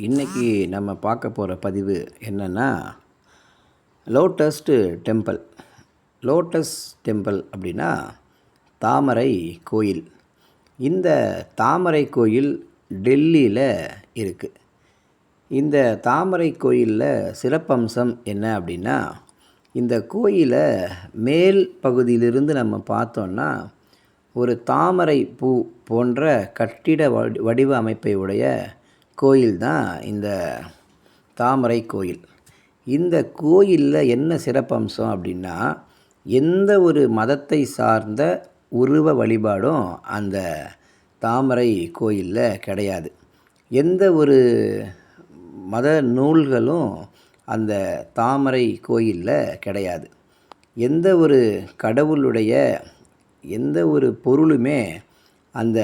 இன்றைக்கி நம்ம பார்க்க போகிற பதிவு என்னென்னா லோட்டஸ்ட்டு டெம்பிள். லோட்டஸ் டெம்பிள் அப்படின்னா தாமரை கோயில். இந்த தாமரை கோயில் டெல்லியில் இருக்குது இந்த தாமரை கோயிலில் சிறப்பம்சம் என்ன அப்படின்னா இந்த கோயிலை மேல் பகுதியிலிருந்து நம்ம பார்த்தோன்னா ஒரு தாமரை பூ போன்ற கட்டிட வடி வடிவ அமைப்பை உடைய கோயில் தான் இந்த தாமரை கோயில். இந்த கோயிலில் என்ன சிறப்பம்சம் அப்படின்னா எந்த ஒரு மதத்தை சார்ந்த உருவ வழிபாடும் அந்த தாமரை கோயிலில் கிடையாது. எந்த ஒரு மத நூல்களும் அந்த தாமரை கோயிலில் கிடையாது. எந்த ஒரு கடவுளுடைய எந்த ஒரு பொருளுமே அந்த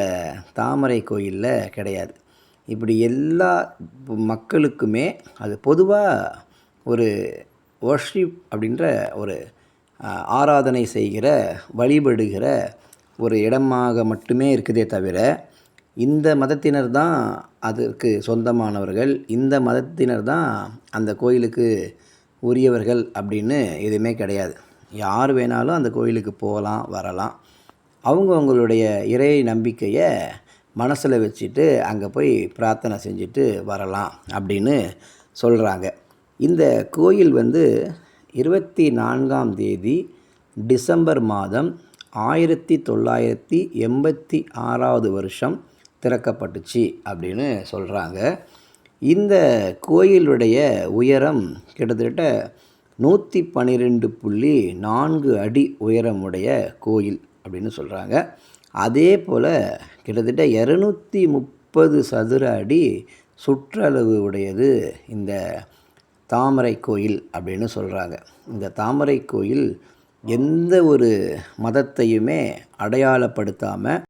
தாமரை கோயிலில் கிடையாது. இப்படி எல்லா மக்களுக்குமே அது பொதுவாக ஒரு ஒர்ஷிப் அப்படின்ற ஒரு ஆராதனை செய்கிற வழிபடுகிற ஒரு இடமாக மட்டுமே இருக்குதே தவிர இந்த மதத்தினர் தான் அதற்கு சொந்தமானவர்கள் இந்த மதத்தினர் தான் அந்த கோயிலுக்கு உரியவர்கள் அப்படின்னு எதுவுமே கிடையாது. யார் வேணாலும் அந்த கோயிலுக்கு போகலாம் வரலாம். அவங்கவுங்களுடைய இறை நம்பிக்கையை மனசில் வச்சுட்டு அங்கே போய் பிரார்த்தனை செஞ்சுட்டு வரலாம் அப்படின்னு சொல்கிறாங்க. இந்த கோயில் வந்து இருபத்தி நான்காம் தேதி டிசம்பர் மாதம் ஆயிரத்தி தொள்ளாயிரத்தி எண்பத்தி ஆறாவது வருஷம் திறக்கப்பட்டுச்சு அப்படின்னு சொல்கிறாங்க. இந்த கோயிலுடைய உயரம் கிட்டத்தட்ட நூற்றி பன்னிரெண்டு புள்ளி நான்கு அடி உயரமுடைய கோயில். அப்படின்னு சொல்கிறாங்க அதே போல் கிட்டத்தட்ட இரநூத்தி முப்பது சதுர அடி சுற்றளவு உடையது இந்த தாமரை கோயில் அப்படின்னு சொல்கிறாங்க இந்த தாமரை கோயில் எந்த ஒரு மதத்தையுமே அடையாளப்படுத்தாமல்